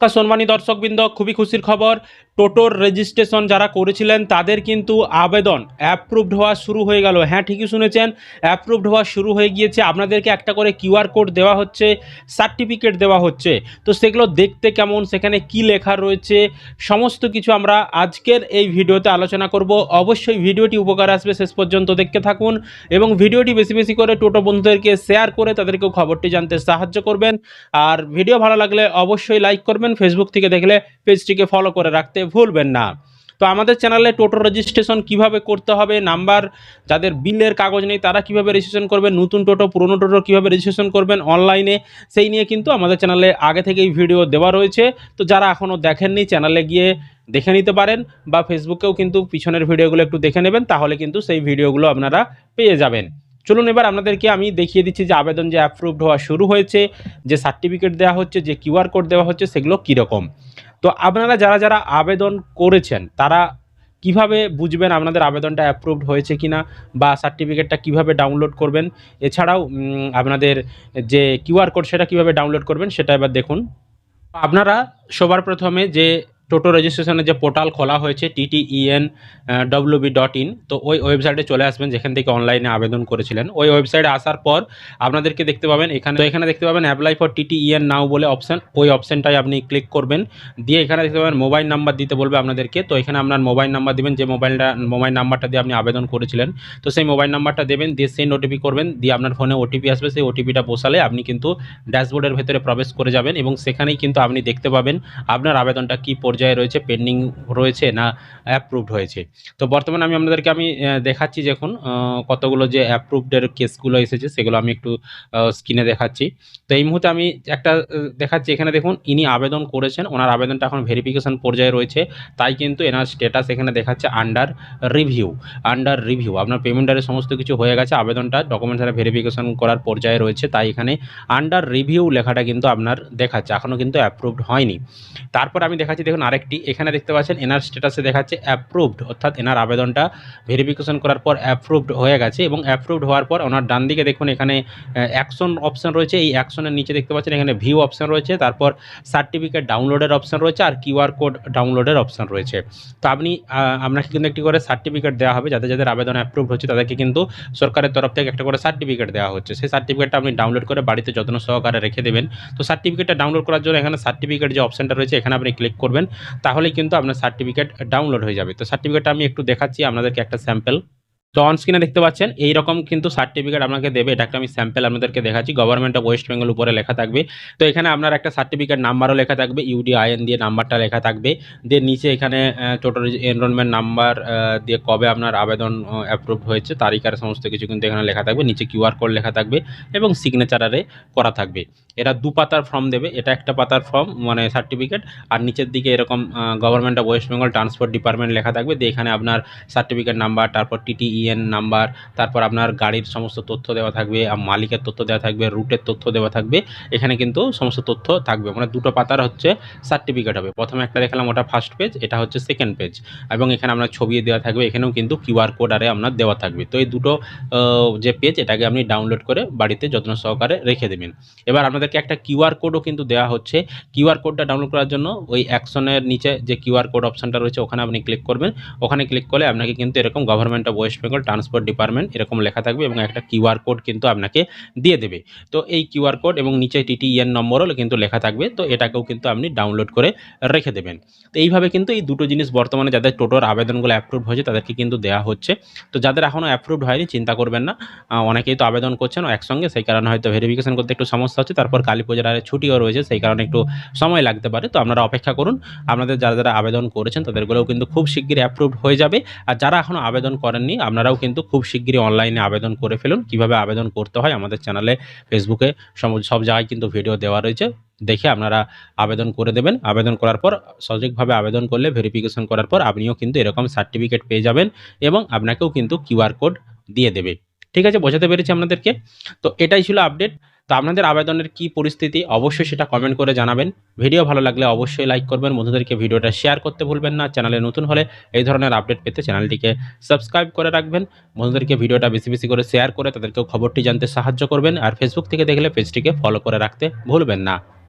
সম্মানী দর্শকবৃন্দ খুবই খুশির খবর। টোটোর রেজিস্ট্রেশন যারা করেছিলেন, তাদের কিন্তু আবেদন অ্যাপ্রুভড হওয়া শুরু হয়ে গেল। হ্যাঁ ঠিকই শুনেছেন অ্যাপ্রুভড হওয়া শুরু হয়ে গিয়েছে। আপনাদেরকে একটা করে কিউআর কোড দেওয়া হচ্ছে সার্টিফিকেট দেওয়া হচ্ছে। তো সেগুলো দেখতে কেমন? সেখানে কি লেখা রয়েছে? সমস্ত কিছু আমরা আজকের এই ভিডিওতে আলোচনা করব। অবশ্যই ভিডিওটি উপকার আসবে, শেষ পর্যন্ত দেখতে থাকুন। এবং ভিডিওটি বেশি বেশি করে টোটো বন্ধুদেরকে শেয়ার করে তাদেরকেও খবরটি জানতে সাহায্য করবেন। আর ভিডিও ভালো লাগলে অবশ্যই লাইক করবেন। ফেসবুক থেকে দেখলে পেজটিকে ফলো করে রাখতে ভুলবেন না। তো আমাদের চ্যানেলে টোটো রেজিস্ট্রেশন কীভাবে করতে হবে, নাম্বার, যাদের বিলের কাগজ নেই তারা কীভাবে রেজিস্ট্রেশন করবেন, নতুন টোটো, পুরনো টোটো কীভাবে রেজিস্ট্রেশন করবেন অনলাইনে সেই নিয়ে কিন্তু আমাদের চ্যানেলে আগে থেকেই ভিডিও দেওয়া রয়েছে। তো যারা এখনও দেখেননি, চ্যানেলে গিয়ে দেখে নিতে পারেন বা ফেসবুকেও কিন্তু পিছনের ভিডিওগুলো একটু দেখে নেবেন, তাহলে কিন্তু সেই ভিডিওগুলো আপনারা পেয়ে যাবেন। চলুন এবার আপনাদেরকে আমি দেখিয়ে দিচ্ছি যে আবেদন যে অ্যাপ্রুভড হওয়া শুরু হয়েছে, যে সার্টিফিকেট দেওয়া হচ্ছে, যে কিউআর কোড দেওয়া হচ্ছে, সেগুলো কীরকম। তো আপনারা যারা যারা আবেদন করেছেন, তারা কীভাবে বুঝবেন আপনাদের আবেদনটা অ্যাপ্রুভড হয়েছে কিনা বা সার্টিফিকেটটা কীভাবে ডাউনলোড করবেন? এছাড়াও আপনাদের যে কিউআর কোড সেটা কীভাবে ডাউনলোড করবেন সেটা এবার দেখুন। আপনারা সবার প্রথমে যে টোটো রেজিস্ট্রেশনের যে পোর্টাল খোলা হয়েছে, টিটিইএন ডব্লিউবি ডট ইন তো ওই ওয়েবসাইটে চলে আসবেন, যেখান থেকে অনলাইনে আবেদন করেছিলেন। ওই ওয়েবসাইটে আসার পর আপনাদেরকে দেখতে পাবেন, এখানে তো এখানে দেখতে পাবেন অ্যাপ্লাই ফর টিটিইএন নাও বলে অপশান ওই অপশানটাই আপনি ক্লিক করবেন। দিয়ে এখানে দেখতে পাবেন মোবাইল নাম্বার দিতে বলবে আপনাদেরকে, তো এখানে আপনার মোবাইল নাম্বার দিবেন, যে মোবাইলটা মোবাইল নাম্বারটা দিয়ে আপনি আবেদন করেছিলেন। তো সেই মোবাইল নাম্বারটা দেবেন, দিয়ে সেন্ড ওটিপি করবেন, দিয়ে আপনার ফোনে ওটিপি আসবে, সেই ওটিপিটা বসালে আপনি কিন্তু ড্যাশবোর্ডের ভেতরে প্রবেশ করে যাবেন এবং সেখানেই কিন্তু আপনি দেখতে পাবেন আপনার আবেদনটা কি পর্যায়ে রয়েছে পেন্ডিং রয়েছে না অ্যাপ্রুভড হয়েছে। তো বর্তমানে আমি আপনাদেরকে আমি দেখাচ্ছি আহ, কতগুলো যে অ্যাপ্রুভডের কেসগুলো এসেছে সেগুলো আমি একটু স্ক্রিনে দেখাচ্ছি। তো এই মুহূর্তে আমি একটা দেখাচ্ছি এখানে দেখুন ইনি আবেদন করেছেন ওনার আবেদনটা এখন ভেরিফিকেশন পর্যায়ে রয়েছে তাই কিন্তু এনার স্ট্যাটাস এখানে দেখাচ্ছে আন্ডার রিভিউ আন্ডার রিভিউ আপনার পেমেন্টারের সমস্ত কিছু হয়ে গেছে আবেদনটা ডকুমেন্টস ভেরিফিকেশন করার পর্যায়ে রয়েছে তাই এখানে আন্ডার রিভিউ লেখাটা কিন্তু আপনার দেখাচ্ছে এখনও কিন্তু অ্যাপ্রুভড হয়নি। তারপর আমি দেখাচ্ছি দেখুন আরেকটি, এখানে দেখতে পাচ্ছেন এনার স্ট্যাটাসে দেখাচ্ছে অ্যাপ্রুভড অর্থাৎ এনার আবেদনটা ভেরিফিকেশন করার পর অ্যাপ্রুভড হয়ে গেছে এবং অ্যাপ্রুভড হওয়ার পর ওনার ডান দিকে দেখুন এখানে অ্যাকশন অপশন রয়েছে। এই অ্যাকশনের নিচে দেখতে পাচ্ছেন এখানে ভিউ অপশন রয়েছে, তারপর সার্টিফিকেট ডাউনলোডের অপশন রয়েছে আর কিউআর কোড ডাউনলোডের অপশন রয়েছে। তো আপনি আপনাকে কিন্তু একটি করে সার্টিফিকেট দেওয়া হবে, যাদের যাদের আবেদন অ্যাপ্রুভ হচ্ছে তাদেরকে কিন্তু সরকারের তরফ থেকে একটা করে সার্টিফিকেট দেওয়া হচ্ছে। সেই সার্টিফিকেটটা আপনি ডাউনলোড করে বাড়িতে যত্ন সহকারে রেখে দেবেন। তো সার্টিফিকেটটা ডাউনলোড করার জন্য এখানে সার্টিফিকেট যে অপশনটা রয়েছে, এখানে আপনি ক্লিক করবেন। তাহলেই কিন্তু আপনার সার্টিফিকেট ডাউনলোড হয়ে যাবে। তো সার্টিফিকেটটা আমি একটু দেখাচ্ছি, আপনাদেরকে একটা স্যাম্পল তো অন স্ক্রিনে দেখতে পাচ্ছেন, এইরকম কিন্তু সার্টিফিকেট আপনাকে দেবে। এটা একটা আমি স্যাম্পল আপনাদেরকে দেখাচ্ছি। গভর্নমেন্ট অফ ওয়েস্ট বেঙ্গল উপরে লেখা থাকবে। তো এখানে আপনার একটা সার্টিফিকেট নাম্বারও লেখা থাকবে। ইউডিআইএন দিয়ে নাম্বারটা লেখা থাকবে। দিয়ে নিচে এখানে টোটাল এনরোলমেন্ট নাম্বার দিয়ে কবে আপনার আবেদন অ্যাপ্রুভ হয়েছে তারিখের সমস্ত কিছু কিন্তু এখানে লেখা থাকবে। নিচে কিউআর কোড লেখা থাকবে এবং সিগনেচারে করা থাকবে। এরা দু পাতার ফর্ম দেবে। এটা একটা পাতার ফর্ম মানে সার্টিফিকেট আর নিচের দিকে এরকম government of West Bengal transport department লেখা থাকবে। দিয়ে এখানে আপনার সার্টিফিকেট নাম্বার তারপর টিটিইএন নাম্বার তারপর আপনার গাড়ির সমস্ত তথ্য দেওয়া থাকবে মালিকের তথ্য দেওয়া থাকবে, রুটের তথ্য দেওয়া থাকবে, এখানে কিন্তু সমস্ত তথ্য থাকবে। মানে দুটো পাতার হচ্ছে সার্টিফিকেট হবে। প্রথমে একটা দেখালাম, ওটা ফার্স্ট পেজ এটা হচ্ছে সেকেন্ড পেজ এবং এখানে আপনার ছবি দেওয়া থাকবে, এখানেও কিন্তু কিউআর কোড আরে আপনার দেওয়া থাকবে। তো এই দুটো যে পেজ এটাকে আপনি ডাউনলোড করে বাড়িতে যত্ন সহকারে রেখে দেবেন। এবার আপনাদেরকে একটা কিউআর কোডও কিন্তু দেওয়া হচ্ছে। কিউআর কোডটা ডাউনলোড করার জন্য ওই অ্যাকশনের নিচে যে কিউআর কোড অপশনটা রয়েছে, ওখানে আপনি ক্লিক করবেন। ওখানে ক্লিক করলে আপনাকে কিন্তু এরকম government of West Bengal transport department এরকম লেখা থাকবে এবং একটা কিউআর কোড কিন্তু আপনাকে দিয়ে দেবে। তো এই কিউআর কোড এবং নিচে টিটিএন নম্বরও কিন্তু লেখা থাকবে। তো এটাকেও কিন্তু আপনি ডাউনলোড করে রেখে দেবেন। তো এইভাবে কিন্তু এই দুটো জিনিস বর্তমানে যাদের টোটোর আবেদনগুলো অ্যাপ্রুভ হয়েছে তাদেরকে কিন্তু দেওয়া হচ্ছে। তো যাদের এখনও অ্যাপ্রুভড হয়নি, চিন্তা করবেন না। অনেকেই তো আবেদন করছেন একসঙ্গে, সেই কারণে হয়তো ভেরিফিকেশন করতে একটু সমস্যা হচ্ছে। তারপর কালী পূজার আরে ছুটিও রয়েছে, সেই কারণে একটু সময় লাগতে পারে। তো আপনারা অপেক্ষা করুন। আপনাদের যারা যারা আবেদন করেছেন তাদেরগুলোও কিন্তু খুব শিগগিরই অ্যাপ্রুভড হয়ে যাবে। আর যারা এখনও আবেদন করেননি আপনারাও কিন্তু খুব শিগগিরই অনলাইনে আবেদন করে ফেলুন। কীভাবে আবেদন করতে হয় আমাদের চ্যানেলে ফেসবুকে সব জায়গায় কিন্তু ভিডিও দেওয়া রয়েছে। দেখে আপনারা আবেদন করে দেবেন। আবেদন করার পর, সঠিকভাবে আবেদন করলে ভেরিফিকেশন করার পর আপনিও কিন্তু এরকম সার্টিফিকেট পেয়ে যাবেন এবং আপনাকেও কিন্তু কিউআর কোড দিয়ে দেবে। ঠিক আছে, বোঝাতে পেরেছি আপনাদেরকে? তো এটাই ছিল আপডেট তো আপনাদের আবেদনের কি পরিস্থিতি, অবশ্যই সেটা কমেন্ট করে জানাবেন। ভিডিও ভালো লাগলে অবশ্যই লাইক করবেন, বন্ধুদেরকে ভিডিওটা শেয়ার করতে ভুলবেন না। চ্যানেলে নতুন হলে এই ধরনের আপডেট পেতে চ্যানেলটিকে সাবস্ক্রাইব করে রাখবেন। বন্ধুদেরকে ভিডিওটা বেশি বেশি করে শেয়ার করে তাদেরকেও খবরটি জানতে সাহায্য করবেন। আর ফেসবুক থেকে দেখলে পেজটিকে ফলো করে রাখতে ভুলবেন না।